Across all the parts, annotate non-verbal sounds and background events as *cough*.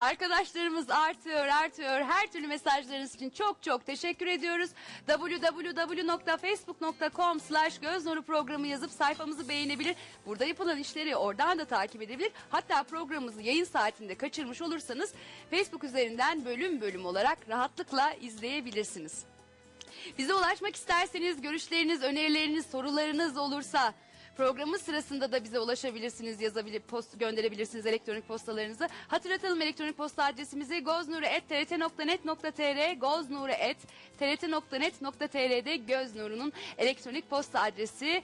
Arkadaşlarımız artıyor, artıyor. Her türlü mesajlarınız için çok çok teşekkür ediyoruz. www.facebook.com slash göznuru programı yazıp sayfamızı beğenebilir. Burada yapılan işleri oradan da takip edebilir. Hatta programımızı yayın saatinde kaçırmış olursanız Facebook üzerinden bölüm bölüm olarak rahatlıkla izleyebilirsiniz. Bize ulaşmak isterseniz görüşleriniz, önerileriniz, sorularınız olursa programın sırasında da bize ulaşabilirsiniz, yazabilir, post gönderebilirsiniz elektronik postalarınızı. Hatırlatalım elektronik posta adresimizi goznuru@trt.net.tr goznuru@trt.net.tr'de Göz Nuru'nun elektronik posta adresi.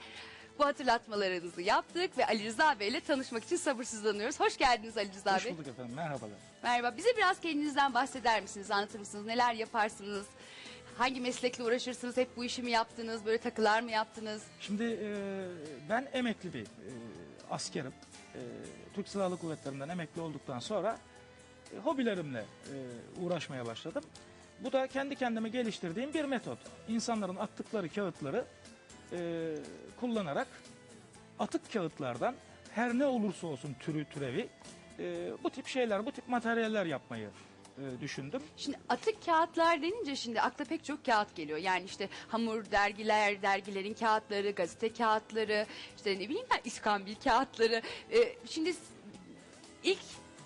Bu hatırlatmalarınızı yaptık ve Ali Rıza Bey ile tanışmak için sabırsızlanıyoruz. Hoş geldiniz Ali Rıza Hoş Bey. bulduk efendim, merhabalar. Merhaba. Bize biraz kendinizden bahseder misiniz? Anlatır mısınız? Neler yaparsınız? Hangi meslekle uğraşırsınız? Hep bu işi mi yaptınız? Böyle takılar mı yaptınız? Şimdi e, ben emekli bir e, askerim. E, Türk Silahlı Kuvvetleri'nden emekli olduktan sonra e, hobilerimle e, uğraşmaya başladım. Bu da kendi kendime geliştirdiğim bir metot. İnsanların attıkları kağıtları e, kullanarak atık kağıtlardan her ne olursa olsun türü türevi e, bu tip şeyler, bu tip materyaller yapmayı e, düşündüm. Şimdi atık kağıtlar denince şimdi akla pek çok kağıt geliyor. Yani işte hamur dergiler, dergilerin kağıtları, gazete kağıtları, işte ne bileyim ben iskambil kağıtları. Ee, şimdi ilk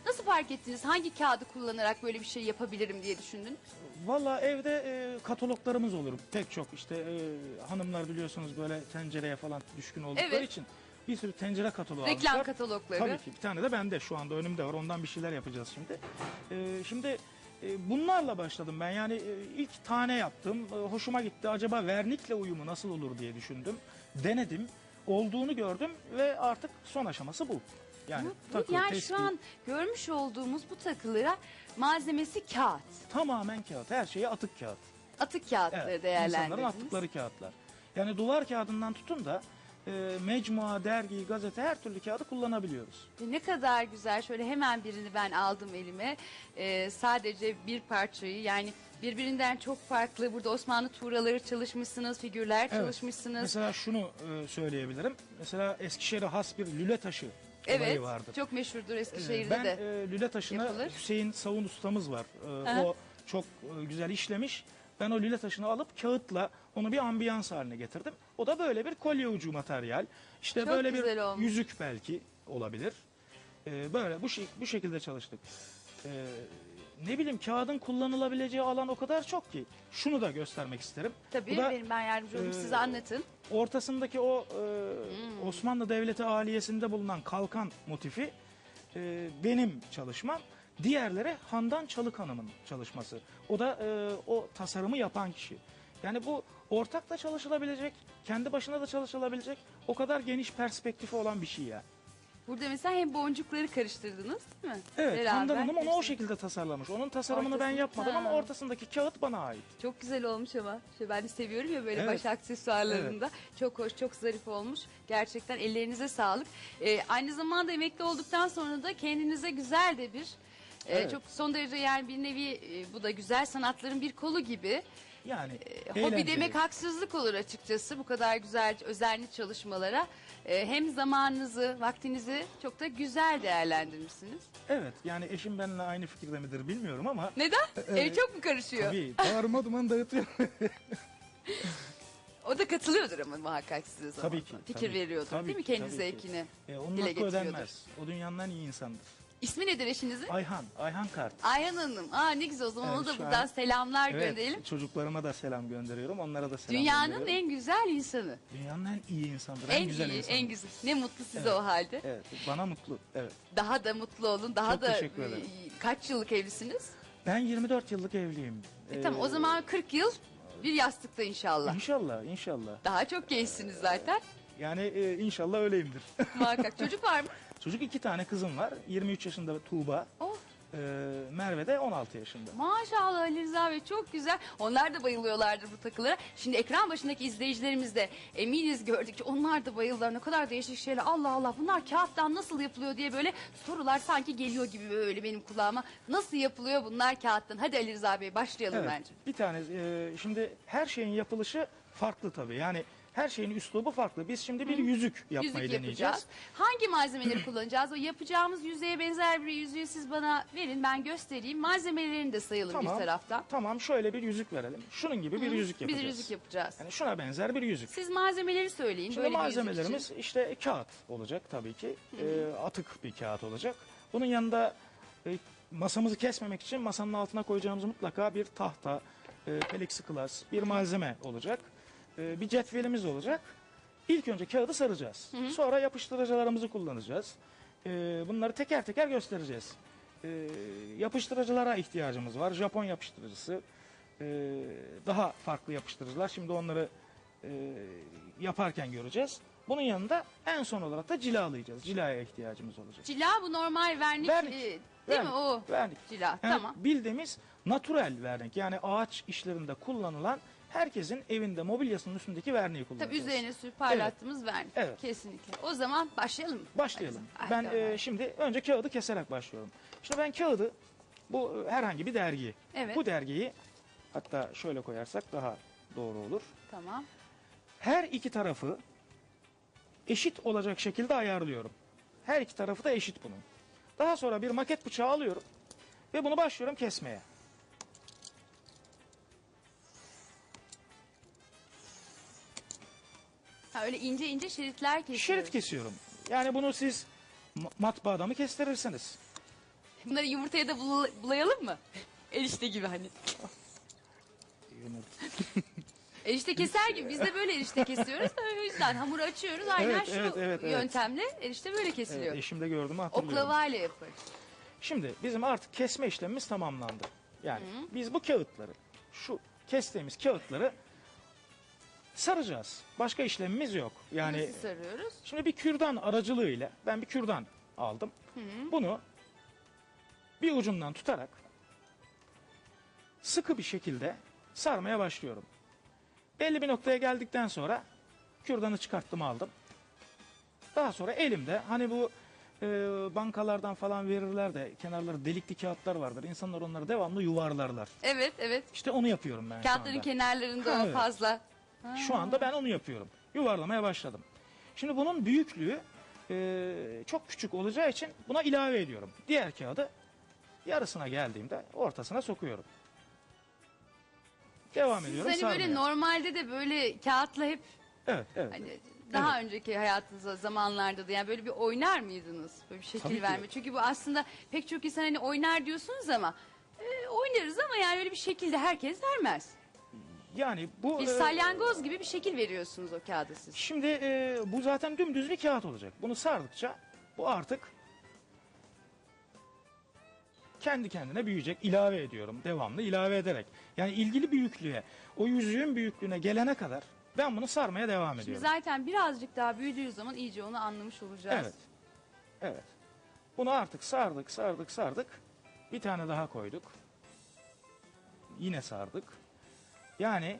nasıl fark ettiniz? Hangi kağıdı kullanarak böyle bir şey yapabilirim diye düşündün? Valla evde e, kataloglarımız olur pek çok işte e, hanımlar biliyorsunuz böyle tencereye falan düşkün oldukları Evet. için bir sürü tencere kataloğu Reklam almışlar. katalogları. Tabii ki bir tane de bende şu anda önümde var ondan bir şeyler yapacağız şimdi. E, şimdi e, bunlarla başladım ben yani e, ilk tane yaptım E, hoşuma gitti acaba vernikle uyumu nasıl olur diye düşündüm denedim olduğunu gördüm ve artık son aşaması bu. Yani Bu- bu- takı, yani tespih, şu an görmüş olduğumuz bu takılara malzemesi kağıt. tamamen kağıt her şeyi atık kağıt. Atık kağıtları Evet, değerlendirdiniz. insanların attıkları kağıtlar. Yani duvar kağıdından tutun da e, mecmua, dergi, gazete her türlü kağıdı kullanabiliyoruz. Ve Ne kadar güzel. Şöyle hemen birini ben aldım elime. Ee, sadece bir parçayı yani birbirinden çok farklı. Burada Osmanlı tuğraları çalışmışsınız, figürler Evet. çalışmışsınız. Mesela şunu e, söyleyebilirim. Mesela Eskişehir'e has bir lüle taşı evet, olayı vardır. çok meşhurdur E, Eskişehir'de ben de. e, lüle yapılır. Hüseyin Savun ustamız var. E, Aha. o çok e, güzel işlemiş. Ben o lüle taşını alıp kağıtla onu bir ambiyans haline getirdim. O da böyle bir kolye ucu materyal. İşte Çok böyle bir olmuş. yüzük belki olabilir. E, böyle bu bu şekilde çalıştık. E, ne bileyim kağıdın kullanılabileceği alan o kadar çok ki. Şunu da göstermek isterim. Tabii Bu da benim ben yardımcı olayım e, size anlatın. ortasındaki o e, Hmm. Osmanlı Devleti aliyesinde bulunan kalkan motifi e, benim çalışmam. Diğerleri Handan Çalık Hanım'ın çalışması. O da e, o tasarımı yapan kişi. Yani bu ortak da çalışılabilecek, kendi başına da çalışılabilecek o kadar geniş perspektifi olan bir şey yani. Burada mesela hem boncukları karıştırdınız değil mi? Evet, Beraber Handan Hanım onu o şekilde tasarlamış. Onun tasarımını ben Ortasını- yapmadım ama Ha. ortasındaki kağıt bana ait. Çok güzel olmuş ama. Şey, ben de seviyorum ya böyle Evet. baş aksesuarlarında. Çok hoş, çok zarif olmuş. Gerçekten ellerinize sağlık. Ee, aynı zamanda emekli olduktan sonra da kendinize güzel de bir e, Evet. çok son derece yani bir nevi e, bu da güzel sanatların bir kolu gibi. Yani E, hobi eğlenceli. demek haksızlık olur açıkçası bu kadar güzel özenli çalışmalara. E, hem zamanınızı, vaktinizi çok da güzel değerlendirmişsiniz. Evet yani eşim benimle aynı fikirde midir bilmiyorum ama Neden? Evet. Ev çok mu karışıyor? tabii bağırma duman dağıtıyor. *laughs* O da katılıyordur ama muhakkak size zaman. Tabii ki, Fikir tabii ki, veriyordur tabii değil mi ki, kendi tabii ki. E, onun Dile hakkı getiriyordur. ödenmez. O dünyanın en iyi insanıdır. İsmi nedir eşinizin? Ayhan, Ayhan Kart. Ayhan Hanım. Aa ne güzel o zaman Evet, ona da şu buradan an- selamlar Evet, gönderelim. çocuklarıma da selam gönderiyorum. Onlara da selam Dünyanın gönderiyorum. en güzel insanı. Dünyanın en iyi insanıdır. En, güzel iyi, insandır. en güzel. Ne mutlu size Evet. o halde. Evet, bana mutlu. Evet. Daha da mutlu olun. Daha Çok da teşekkür ederim. e, kaç yıllık evlisiniz? Ben 24 yıllık evliyim. E, Ee, tamam o zaman 40 yıl bir yastıkta inşallah. İnşallah, inşallah. Daha çok gençsiniz zaten. Yani e, inşallah öyleyimdir. Muhakkak. Çocuk var mı? *laughs* Çocuk iki tane kızım var. 23 yaşında Tuğba. Oh. e, Merve de 16 yaşında. Maşallah Ali Rıza Bey çok güzel. Onlar da bayılıyorlardır bu takılara. Şimdi ekran başındaki izleyicilerimiz de eminiz gördükçe onlar da bayıldılar. Ne kadar değişik şeyler. Allah Allah bunlar kağıttan nasıl yapılıyor diye böyle sorular sanki geliyor gibi böyle benim kulağıma. Nasıl yapılıyor bunlar kağıttan? Hadi Ali Rıza Bey başlayalım Evet. bence. Bir tane e, şimdi her şeyin yapılışı farklı tabii. Yani her şeyin üslubu farklı. Biz şimdi bir yüzük yapmayı Yüzük deneyeceğiz. yapacağız. Hangi malzemeleri kullanacağız? O yapacağımız yüzeye benzer bir yüzüğü siz bana verin ben göstereyim. Malzemelerini de sayalım bir taraftan. Tamam şöyle bir yüzük verelim. Şunun gibi bir yüzük yapacağız. Bir yüzük yapacağız. Yani şuna benzer bir yüzük. Siz malzemeleri söyleyin. Şimdi böyle bir yüzük malzemelerimiz için. işte kağıt olacak tabii ki. Ee, atık bir kağıt olacak. Bunun yanında e, masamızı kesmemek için masanın altına koyacağımız mutlaka bir tahta, e, plexiglas, bir malzeme olacak. E, bir cetvelimiz olacak. İlk önce kağıdı saracağız. Sonra yapıştırıcılarımızı kullanacağız. E, bunları teker teker göstereceğiz. E, yapıştırıcılara ihtiyacımız var. Japon yapıştırıcısı, e, daha farklı yapıştırıcılar. Şimdi onları e, yaparken göreceğiz. Bunun yanında en son olarak da cilalayacağız. Cilaya ihtiyacımız olacak. Cila bu normal vernik, Vernik. e, değil Vernik, mi o? Vernik. Cila Yani tamam. Bildiğimiz natural vernik yani ağaç işlerinde kullanılan herkesin evinde mobilyasının üstündeki verniği kullanacağız. Tabii üzerine sürüp parlattığımız vernik. Evet. Kesinlikle. O zaman başlayalım mı? Başlayalım. Hadi Ben e, şimdi önce kağıdı keserek başlıyorum. Şimdi ben kağıdı bu e, herhangi bir dergi. Evet. Bu dergiyi hatta şöyle koyarsak daha doğru olur. Tamam. Her iki tarafı eşit olacak şekilde ayarlıyorum. Her iki tarafı da eşit bunun. Daha sonra bir maket bıçağı alıyorum ve bunu başlıyorum kesmeye. Ha, öyle ince ince şeritler kesiyoruz. Şerit kesiyorum. Yani bunu siz ma- matbaada mı kestirirsiniz? Bunları yumurtaya da bula- bulayalım mı? *laughs* Erişte gibi hani. *laughs* Erişte keser gibi. Biz de böyle erişte kesiyoruz. O yüzden hamuru açıyoruz. Aynen Evet, şu evet, evet, evet. yöntemle erişte böyle kesiliyor. Evet, eşimde gördüm hatırlıyorum. Oklavayla yapar. Şimdi bizim artık kesme işlemimiz tamamlandı. Yani biz bu kağıtları, şu kestiğimiz kağıtları saracağız. Başka işlemimiz yok. Yani Nasıl sarıyoruz? şimdi bir kürdan aracılığıyla ben bir kürdan aldım. Bunu bir ucundan tutarak sıkı bir şekilde sarmaya başlıyorum. Belli bir noktaya geldikten sonra kürdanı çıkarttım aldım. Daha sonra elimde hani bu e, bankalardan falan verirler de kenarları delikli kağıtlar vardır. İnsanlar onları devamlı yuvarlarlar. Evet evet. İşte onu yapıyorum ben şu Kağıtların anda. kenarlarında o evet. fazla. Şu anda ben onu yapıyorum. Yuvarlamaya başladım. Şimdi bunun büyüklüğü e, çok küçük olacağı için buna ilave ediyorum. Diğer kağıdı yarısına geldiğimde ortasına sokuyorum. Devam Siz ediyorum hani sarmaya. böyle normalde de böyle kağıtla hep Evet, evet. hani daha önceki hayatınızda zamanlarda da yani böyle bir oynar mıydınız? Böyle bir şekil ki. verme. Çünkü bu aslında pek çok insan hani oynar diyorsunuz ama e, oynarız ama yani öyle bir şekilde herkes vermez. Yani bu Bir e, salyangoz gibi bir şekil veriyorsunuz o kağıda siz. Şimdi e, bu zaten dümdüz bir kağıt olacak. Bunu sardıkça bu artık kendi kendine büyüyecek. İlave ediyorum. Devamlı ilave ederek. Yani ilgili büyüklüğe, o yüzüğün büyüklüğüne gelene kadar ben bunu sarmaya devam Şimdi ediyorum. zaten birazcık daha büyüdüğü zaman iyice onu anlamış olacağız. Evet. Evet. Bunu artık sardık, sardık, sardık. Bir tane daha koyduk. Yine sardık. Yani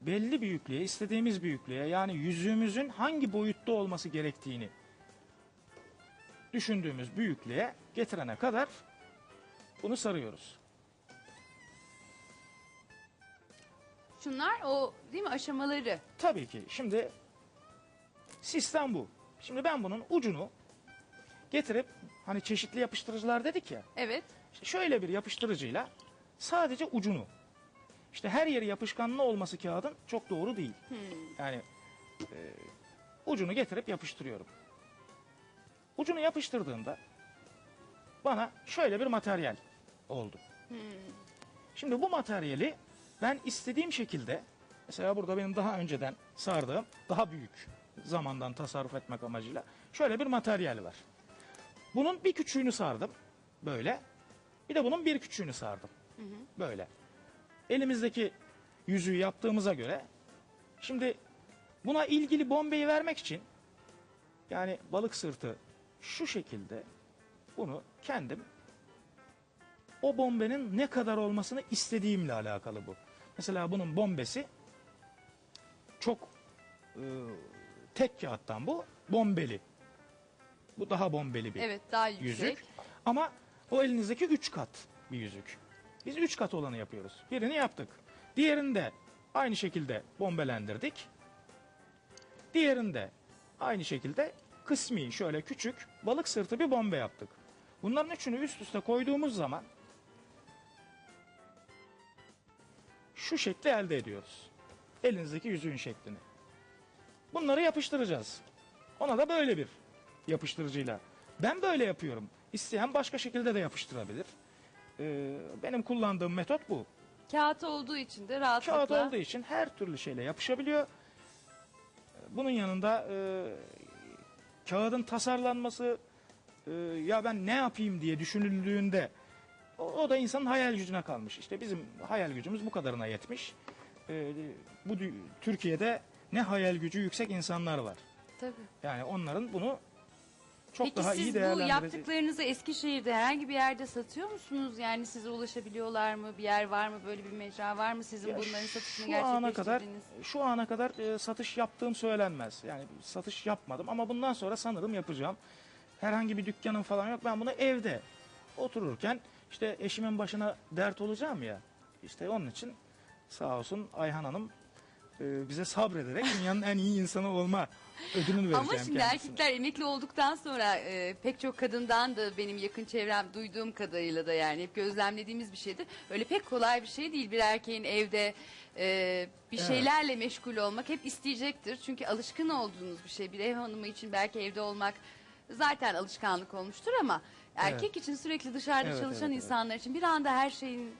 belli büyüklüğe, istediğimiz büyüklüğe yani yüzüğümüzün hangi boyutta olması gerektiğini düşündüğümüz büyüklüğe getirene kadar bunu sarıyoruz. Şunlar o değil mi aşamaları? Tabii ki. Şimdi sistem bu. Şimdi ben bunun ucunu getirip hani çeşitli yapıştırıcılar dedik ya. Evet. Şöyle bir yapıştırıcıyla sadece ucunu. İşte her yeri yapışkanlı olması kağıdın çok doğru değil. Yani e, ucunu getirip yapıştırıyorum. Ucunu yapıştırdığımda bana şöyle bir materyal oldu. Şimdi bu materyali ben istediğim şekilde mesela burada benim daha önceden sardığım daha büyük zamandan tasarruf etmek amacıyla şöyle bir materyal var. Bunun bir küçüğünü sardım böyle. Bir de bunun bir küçüğünü sardım. Böyle. Elimizdeki yüzüğü yaptığımıza göre şimdi buna ilgili bombeyi vermek için yani balık sırtı şu şekilde bunu kendim o bombenin ne kadar olmasını istediğimle alakalı bu. Mesela bunun bombesi çok e, tek kağıttan bu bombeli. Bu daha bombeli bir Evet daha yüksek. yüzük. Ama o elinizdeki 3 kat bir yüzük. Biz 3 kat olanı yapıyoruz. Birini yaptık. Diğerini de aynı şekilde bombelendirdik. Diğerinde aynı şekilde kısmi şöyle küçük balık sırtı bir bombe yaptık. Bunların üçünü üst üste koyduğumuz zaman şu şekli elde ediyoruz. Elinizdeki yüzüğün şeklini. Bunları yapıştıracağız. Ona da böyle bir yapıştırıcıyla. Ben böyle yapıyorum. İsteyen başka şekilde de yapıştırabilir. Ee, benim kullandığım metot bu. Kağıt olduğu için de rahatlıkla. Kağıt olduğu için her türlü şeyle yapışabiliyor. Bunun yanında e, kağıdın tasarlanması e, ya ben ne yapayım diye düşünüldüğünde o, o da insanın hayal gücüne kalmış. İşte bizim hayal gücümüz bu kadarına yetmiş. E, bu Türkiye'de ne hayal gücü yüksek insanlar var. Tabii. Yani onların bunu çok Peki daha siz iyi bu değerlendirecek. yaptıklarınızı Eskişehir'de herhangi bir yerde satıyor musunuz? Yani size ulaşabiliyorlar mı? Bir yer var mı? Böyle bir mecra var mı? Sizin Ya bunların satışını şu ana kadar gerçekleştirdiğiniz? şu ana kadar e, satış yaptığım söylenmez. Yani satış yapmadım ama bundan sonra sanırım yapacağım. Herhangi bir dükkanım falan yok. Ben bunu evde otururken işte eşimin başına dert olacağım ya. İşte onun için sağ olsun Ayhan Hanım e, bize sabrederek dünyanın en iyi insanı olma ödülünü vereceğim Ama şimdi kendisine. erkekler emekli olduktan sonra e, pek çok kadından da benim yakın çevrem duyduğum kadarıyla da yani hep gözlemlediğimiz bir şeydir. Öyle pek kolay bir şey değil bir erkeğin evde e, bir Evet. şeylerle meşgul olmak hep isteyecektir. Çünkü alışkın olduğunuz bir şey bir ev hanımı için belki evde olmak zaten alışkanlık olmuştur ama erkek için sürekli dışarıda Evet, çalışan evet, evet. insanlar için bir anda her şeyin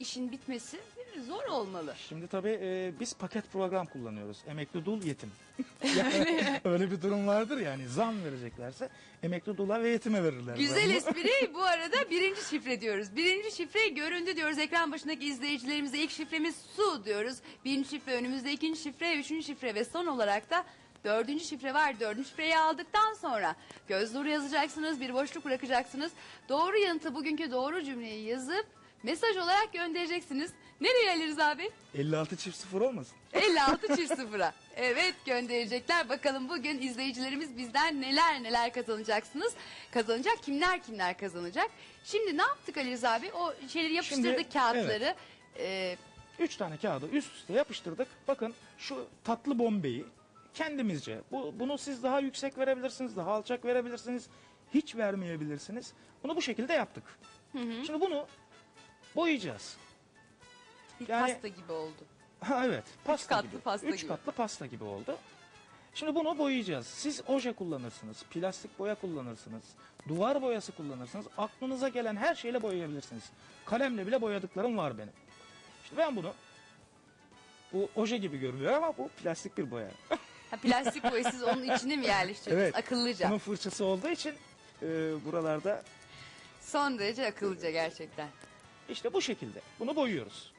işin bitmesi zor olmalı. Şimdi tabii e, biz paket program kullanıyoruz. Emekli dul yetim. *laughs* Yani *laughs* öyle bir durum vardır yani zam vereceklerse emekli dula ve yetime verirler. Güzel espri *laughs* bu arada birinci şifre diyoruz. Birinci şifre göründü diyoruz. Ekran başındaki izleyicilerimize ilk şifremiz su diyoruz. Birinci şifre önümüzde ikinci şifre, üçüncü şifre ve son olarak da dördüncü şifre var. Dördüncü şifreyi aldıktan sonra göz nuru yazacaksınız, bir boşluk bırakacaksınız. Doğru yanıtı bugünkü doğru cümleyi yazıp mesaj olarak göndereceksiniz. Nereye Ali Rıza Bey? 56 çift sıfır olmasın? 56 çift sıfıra. Evet gönderecekler. Bakalım bugün izleyicilerimiz bizden neler neler kazanacaksınız. Kazanacak kimler kimler kazanacak. Şimdi ne yaptık Ali Rıza abi? O şeyleri yapıştırdık Şimdi, kağıtları. Ee, Üç tane kağıdı üst üste yapıştırdık. Bakın şu tatlı bombeyi kendimizce. Bu, bunu siz daha yüksek verebilirsiniz, daha alçak verebilirsiniz. Hiç vermeyebilirsiniz. Bunu bu şekilde yaptık. Şimdi bunu boyayacağız. Bir Yani- pasta gibi oldu. *laughs* Ha evet. Pasta katlı gibi. pasta Üç gibi. katlı pasta gibi oldu. Şimdi bunu boyayacağız. Siz oje kullanırsınız, plastik boya kullanırsınız, duvar boyası kullanırsınız. Aklınıza gelen her şeyle boyayabilirsiniz. Kalemle bile boyadıklarım var benim. İşte ben bunu bu oje gibi görünüyor ama bu plastik bir boya. *laughs* Ha, plastik boya siz onun içine mi yerleştirdiniz? Evet. Akıllıca. Bunun fırçası olduğu için e, buralarda Son derece akıllıca gerçekten. işte bu şekilde bunu boyuyoruz.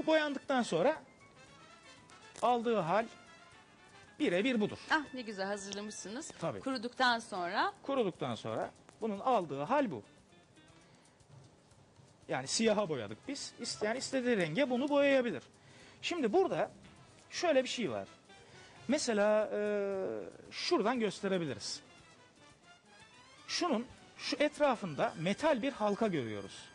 Bu boyandıktan sonra aldığı hal birebir budur. Ah ne güzel hazırlamışsınız. Tabii. Kuruduktan sonra Kuruduktan sonra bunun aldığı hal bu. Yani siyaha boyadık biz. İsteyen istediği renge bunu boyayabilir. Şimdi burada şöyle bir şey var. Mesela e, şuradan gösterebiliriz. Şunun şu etrafında metal bir halka görüyoruz.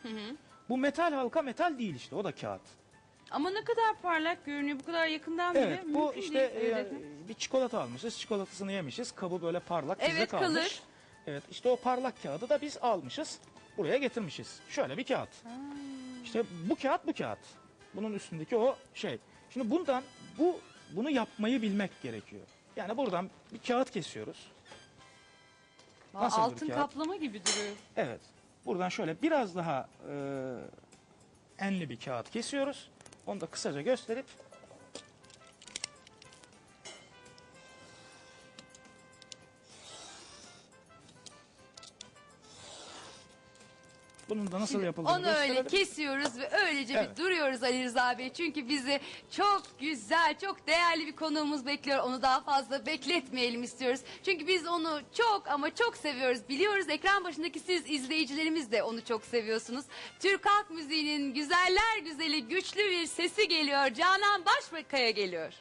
Bu metal halka metal değil işte o da kağıt. Ama ne kadar parlak görünüyor bu kadar yakından bile Evet bu mümkün işte değil. e, bir çikolata almışız. Çikolatasını yemişiz. Kabı böyle parlak bize Evet, kalmış. kalır. Evet işte o parlak kağıdı da biz almışız. Buraya getirmişiz. Şöyle bir kağıt. İşte bu kağıt bu kağıt. Bunun üstündeki o şey. Şimdi bundan bu bunu yapmayı bilmek gerekiyor. Yani buradan bir kağıt kesiyoruz. Aa, Nasıl bir altın kağıt? kaplama gibi duruyor. Evet. Buradan şöyle biraz daha e, enli bir kağıt kesiyoruz. Onu da kısaca gösterip bunun da nasıl Şimdi yapıldığını Onu öyle gösterelim. kesiyoruz ve öylece bir Evet. duruyoruz Ali Rıza Bey. Çünkü bizi çok güzel, çok değerli bir konuğumuz bekliyor. Onu daha fazla bekletmeyelim istiyoruz. Çünkü biz onu çok ama çok seviyoruz. Biliyoruz ekran başındaki siz izleyicilerimiz de onu çok seviyorsunuz. Türk halk müziğinin güzeller güzeli güçlü bir sesi geliyor. Canan Başbakaya geliyor.